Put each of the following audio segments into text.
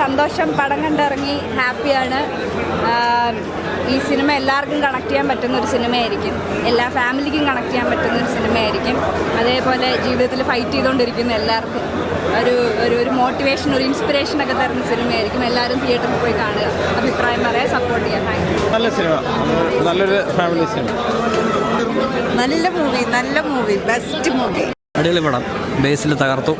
സന്തോഷം പടം കണ്ടിറങ്ങി ഹാപ്പിയാണ്. ഈ സിനിമ എല്ലാവർക്കും കണക്ട് ചെയ്യാൻ പറ്റുന്ന ഒരു സിനിമയായിരിക്കും. എല്ലാ ഫാമിലിക്കും കണക്ട് ചെയ്യാൻ പറ്റുന്ന ഒരു സിനിമയായിരിക്കും. അതേപോലെ ജീവിതത്തിൽ ഫൈറ്റ് ചെയ്തുകൊണ്ടിരിക്കുന്ന എല്ലാവർക്കും ഒരു ഒരു ഒരു മോട്ടിവേഷൻ ഒരു ഇൻസ്പിറേഷൻ ഒക്കെ തരുന്ന സിനിമയായിരിക്കും. എല്ലാവരും തിയേറ്ററിൽ പോയി കാണുക. അഭിപ്രായം പറയാൻ സപ്പോർട്ട് ചെയ്യാൻ നല്ല സിനിമ. നല്ലൊരു ഫാമിലി സിനിമ. നല്ല മൂവി നല്ല മൂവി ബെസ്റ്റ് മൂവി അടിപൊളി പടം. ബേസിൽ തകർത്തു.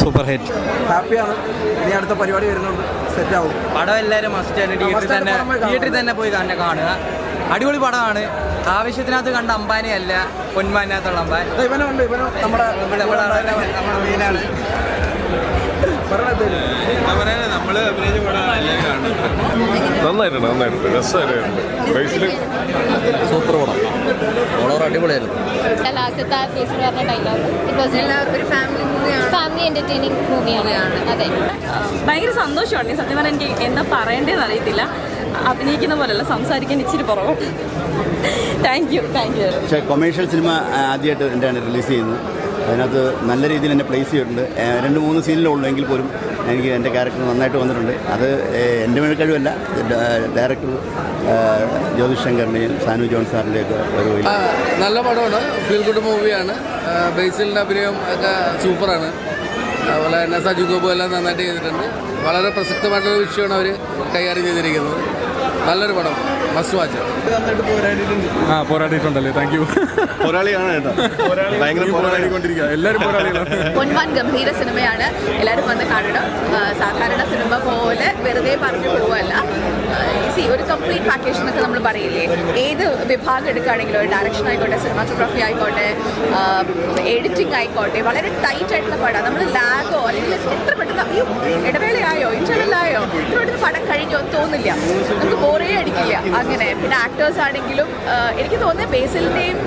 Super hit. ഹാപ്പിയാണ്. ഇനി അടുത്ത പരിപാടി വരുന്നുണ്ട്. സെറ്റ് ആവും. പടം എല്ലാവരും മസ്റ്റ് ആണ്. തിയേറ്ററിൽ തന്നെ തിയേറ്ററിൽ തന്നെ പോയി തന്നെ കാണുക. അടിപൊളി പടമാണ്. ആവശ്യത്തിനകത്ത് കണ്ട അമ്പാനി അല്ല പൊന്മാനകത്തുള്ള അമ്പാൻ ഇവനുണ്ട് ഇവനും നമ്മുടെ നമ്മുടെ മെയിനാണ് നന്നായിട്ടുണ്ട് നന്നായിട്ടുണ്ട്. രസമായിട്ടുണ്ട് സൂപ്പർ പടം. വളരെ അടിപൊളിയായിരുന്നു. ലാസ്റ്റത്തെ ആ കേസിൽ പറഞ്ഞ ഡയലോഗ് ബിക്കോസ് ഒരു ഫാമിലി മൂവിയാണ് ഫാമിലി എന്റർടൈനിങ് മൂവിയാണ് അതെ. ഭയങ്കര സന്തോഷമാണ്. സത്യം പറഞ്ഞാൽ എനിക്ക് എന്താ പറയേണ്ടതെന്ന് അറിയത്തില്ല. അഭിനയിക്കുന്ന പോലെയല്ല സംസാരിക്കാൻ ഇച്ചിരി കുറവ്. താങ്ക് യു താങ്ക് യു പക്ഷേ കൊമേഴ്ഷ്യൽ സിനിമ ആദ്യമായിട്ട് എന്റെയാണ് റിലീസ് ചെയ്യുന്നത്. അതിനകത്ത് നല്ല രീതിയിൽ എന്നെ പ്ലേസ് ചെയ്തിട്ടുണ്ട്. രണ്ട് മൂന്ന് സീനിലേ ഉള്ളൂ എങ്കിൽ പോലും എനിക്ക് എന്റെ ക്യാരക്ടർ നന്നായിട്ട് വന്നിട്ടുണ്ട്. അത് എന്റെ മേൽ കഴിവല്ല. ഡയറക്ടർ ജ്യോതിഷ് ശങ്കറിന്റെയും സാനു ജോൺ സാറിന്റെയൊക്കെ ഒരു നല്ല പടമാണ്. ഫീൽ ഗുഡ് മൂവിയാണ് ബേസിലിന്റെ അഭിനയം ഒക്കെ സൂപ്പറാണ്. അതുപോലെ തന്നെ സജു ഗോപു എല്ലാം നന്നായിട്ട് ചെയ്തിട്ടുണ്ട്. വളരെ പ്രസക്തമായിട്ടുള്ള വിഷയമാണ് അവർ കൈകാര്യം ചെയ്തിരിക്കുന്നത്. നല്ലൊരു പടം. മസ്റ്റ് വാച്ച് ആ പോരാടിയിട്ടുണ്ടല്ലേ. താങ്ക് യു പോരാളിയാണ് കേട്ടോ ഭയങ്കര പോരാടിക്കൊണ്ടിരിക്കുക. എല്ലാവരും പോരാളികളാണ്. പൊൻവാൻ ഗംഭീര സിനിമയാണ്. എല്ലാവരും വന്ന് കാണണം. സാധാരണ സിനിമ പോലെ വെറുതെ പറഞ്ഞു പോവല്ല സി ഒരു കംപ്ലീറ്റ് പാക്കേജ് എന്നൊക്കെ നമ്മൾ പറയില്ലേ? ഏത് വിഭാഗം എടുക്കുകയാണെങ്കിലും ഒരു ഡയറക്ഷൻ ആയിക്കോട്ടെ സിനിമാറ്റോഗ്രാഫി ആയിക്കോട്ടെ എഡിറ്റിംഗ് ആയിക്കോട്ടെ വളരെ ടൈറ്റ് ആയിട്ടുള്ള പടം. നമ്മൾ ലാഗോ അല്ലെങ്കിൽ എത്ര പെട്ടെന്ന് അയ്യോ ഇടവേളയായോ ഇന്റർവെല്ലായോ ഇത്ര പെട്ടെന്ന് പടം കഴിഞ്ഞോ എന്ന് തോന്നില്ല നമുക്ക് ബോറേ അടിക്കില്ല. അങ്ങനെ. പിന്നെ ആക്ടേഴ്സ് ആണെങ്കിലും എനിക്ക് തോന്നുന്നത് ബേസിലിന്റെയും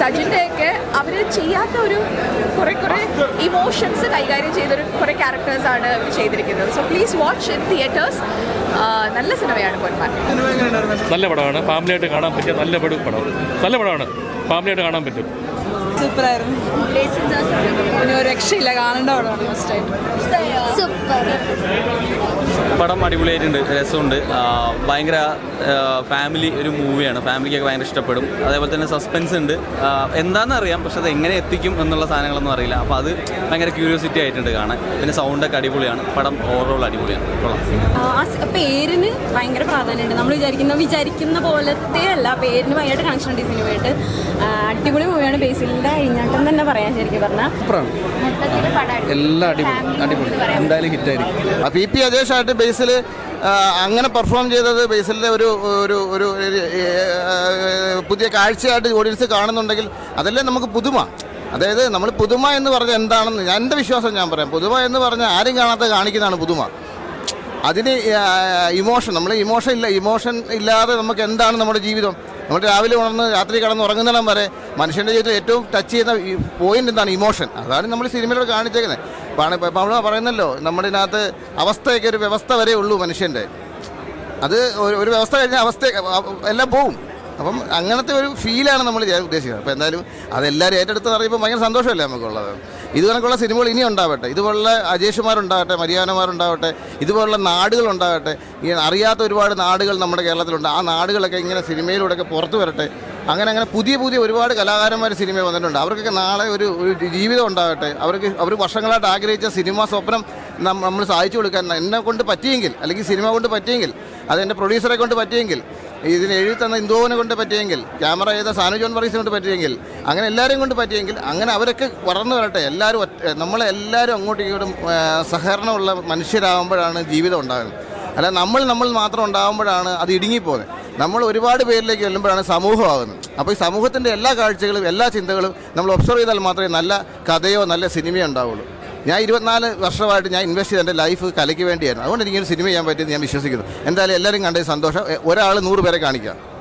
സജിന്റെയൊക്കെ അവർ ചെയ്യാത്ത ഒരു കുറെ കുറെ ഇമോഷൻസ് കൈകാര്യം ചെയ്തൊരു കുറെ ക്യാരക്ടേഴ്സാണ് അവർ ചെയ്തിരിക്കുന്നത്. So please watch in theatres നല്ല സിനിമയാണ് പൊന്മാൻ. നല്ല പടമാണ്. ഫാമിലിയായിട്ട് കാണാൻ പറ്റിയ നല്ല പടം പടം. നല്ല പടമാണ്. ഫാമിലിയായിട്ട് കാണാൻ പറ്റും. സൂപ്പറായിരുന്നു. പിന്നെ ഒരു രക്ഷയില്ല കാണേണ്ട പടമാണ് സൂപ്പർ പടം അടിപൊളിയായിട്ടുണ്ട് രസമുണ്ട്. ഭയങ്കര ഫാമിലി ഒരു മൂവിയാണ് ഫാമിലിക്കൊക്കെ ഭയങ്കര ഇഷ്ടപ്പെടും. അതേപോലെ തന്നെ സസ്പെൻസ് ഉണ്ട്. എന്താണെന്ന് അറിയാം പക്ഷെ അത് എങ്ങനെ എത്തിക്കും എന്നുള്ള സാധനങ്ങളൊന്നും അറിയില്ല. അപ്പോൾ അത് ഭയങ്കര ക്യൂരിയോസിറ്റി ആയിട്ടുണ്ട് കാണാൻ. പിന്നെ സൗണ്ടൊക്കെ അടിപൊളിയാണ്. പടം ഓവറോൾ അടിപൊളിയാണ്. കൊള്ളാം. പേരിന് ഭയങ്കര പ്രാധാന്യമുണ്ട്. നമ്മൾ വിചാരിക്കുന്ന വിചാരിക്കുന്ന പോലത്തെ അല്ല. പേരിന് ഭയങ്കര കണക്ഷൻ ഉണ്ട് ഈ സിനിമയായിട്ട് അടിപൊളി മൂവിയാണ് ബേസിലിന്റെ അഴിഞ്ഞാട്ടം തന്നെ പറയാൻ ശരിക്കും പറഞ്ഞാൽ എല്ലാം അടിപൊളി അടിപൊളി. എന്തായാലും ഹിറ്റായിരിക്കും. പി. പി. അജേഷായിട്ട് ബേസിൽ അങ്ങനെ പെർഫോം ചെയ്തത് ബേസിലെ ഒരു ഒരു ഒരു ഒരു, പുതിയ കാഴ്ചയായിട്ട് ഓഡിയൻസ് കാണുന്നുണ്ടെങ്കിൽ അതല്ലേ നമുക്ക് പുതുമ? അതായത് നമ്മൾ പുതുമ എന്ന് പറഞ്ഞാൽ എന്താണെന്ന് ഞാൻ എന്റെ വിശ്വാസം ഞാൻ പറയാം. പുതുമ എന്ന് പറഞ്ഞാൽ ആരും കാണാത്ത കാണിക്കുന്നതാണ് പുതുമ. അതിന് ഇമോഷൻ നമ്മൾ ഇമോഷൻ ഇല്ല ഇമോഷൻ ഇല്ലാതെ നമുക്ക് എന്താണ് നമ്മുടെ ജീവിതം? നമ്മൾ രാവിലെ ഉണർന്ന് രാത്രി കടന്ന് ഉറങ്ങുന്നിടം വരെ മനുഷ്യന്റെ ജീവിതത്തിൽ ഏറ്റവും ടച്ച് ചെയ്യുന്ന പോയിന്റ് എന്താണ്? ഇമോഷൻ. അതാണ് നമ്മൾ സിനിമയിലൂടെ കാണിച്ചേക്കുന്നത് ഇപ്പം നമ്മൾ പറയുന്നല്ലോ നമ്മുടെ അവസ്ഥയൊക്കെ ഒരു വ്യവസ്ഥ വരെ ഉള്ളൂ മനുഷ്യന്റെ അത് ഒരു- വ്യവസ്ഥ കഴിഞ്ഞാൽ അവസ്ഥ എല്ലാം പോവും. അപ്പം അങ്ങനത്തെ ഒരു ഫീലാണ് നമ്മൾ ഉദ്ദേശിക്കുന്നത്. അപ്പോൾ എന്തായാലും അതെല്ലാവരും ഏറ്റെടുത്ത് അറിയുമ്പോൾ ഭയങ്കര സന്തോഷമല്ലേ നമുക്കുള്ളത്? ഇത് കണക്കുള്ള സിനിമകൾ ഇനി ഉണ്ടാവട്ടെ. ഇതുപോലുള്ള അജേഷുമാരുണ്ടാവട്ടെ മരിയാനമാരുണ്ടാവട്ടെ ഇതുപോലുള്ള നാടുകൾ ഉണ്ടാവട്ടെ ഈ അറിയാത്ത ഒരുപാട് നാടുകൾ നമ്മുടെ കേരളത്തിലുണ്ട്. ആ നാടുകളൊക്കെ ഇങ്ങനെ സിനിമയിലൂടെയൊക്കെ പുറത്തു വരട്ടെ. അങ്ങനെ അങ്ങനെ പുതിയ പുതിയ ഒരുപാട് കലാകാരന്മാർ സിനിമ വന്നിട്ടുണ്ട്. അവർക്കൊക്കെ നാളെ ഒരു ഒരു ജീവിതം ഉണ്ടാവട്ടെ. അവർക്ക് അവർ വർഷങ്ങളായിട്ട് ആഗ്രഹിച്ച സിനിമ സ്വപ്നം നമ്മൾ സാധിച്ചു കൊടുക്കാൻ എന്നെ കൊണ്ട് പറ്റിയെങ്കിൽ അല്ലെങ്കിൽ സിനിമ കൊണ്ട് പറ്റിയെങ്കിൽ അതെന്റെ പ്രൊഡ്യൂസറെ കൊണ്ട് പറ്റിയെങ്കിൽ ഇതിന് എഴുതി തന്ന ഇന്ദുവിനെ കൊണ്ട് പറ്റിയെങ്കിൽ ക്യാമറ ചെയ്ത സാനു ജോൺ വർഗീസിനെ കൊണ്ട് പറ്റിയെങ്കിൽ അങ്ങനെ എല്ലാവരെയും കൊണ്ട് പറ്റിയെങ്കിൽ അങ്ങനെ അവരൊക്കെ വളർന്നു വരട്ടെ. എല്ലാവരും ഒറ്റ നമ്മളെല്ലാവരും അങ്ങോട്ടും ഇങ്ങോട്ടും സഹകരണമുള്ള മനുഷ്യരാകുമ്പോഴാണ് ജീവിതം ഉണ്ടാകുന്നത്. അല്ല നമ്മൾ നമ്മൾ മാത്രം ഉണ്ടാകുമ്പോഴാണ് അത് ഇടുങ്ങിപ്പോകുന്നത്. നമ്മൾ ഒരുപാട് പേരിലേക്ക് ചെല്ലുമ്പോഴാണ് സമൂഹമാകുന്നത്. അപ്പോൾ ഈ സമൂഹത്തിന്റെ എല്ലാ കാഴ്ചകളും എല്ലാ ചിന്തകളും നമ്മൾ ഒബ്സർവ് ചെയ്താൽ മാത്രമേ നല്ല കഥയോ നല്ല സിനിമയോ ഉണ്ടാവുള്ളൂ. ഞാൻ ഇരുപത്തിനാല് വർഷമായിട്ട് ഞാൻ ഇൻവെസ്റ്റ് ചെയ്ത എന്റെ ലൈഫ് കലയ്ക്ക് വേണ്ടിയായിരുന്നു. അതുകൊണ്ട് എനിക്കൊരു സിനിമ ചെയ്യാൻ പറ്റിയെന്ന് ഞാൻ വിശ്വസിക്കുന്നു. എന്തായാലും എല്ലാവരും കണ്ടത് സന്തോഷം. ഒരാൾ നൂറ് പേരെ കാണിക്കാം.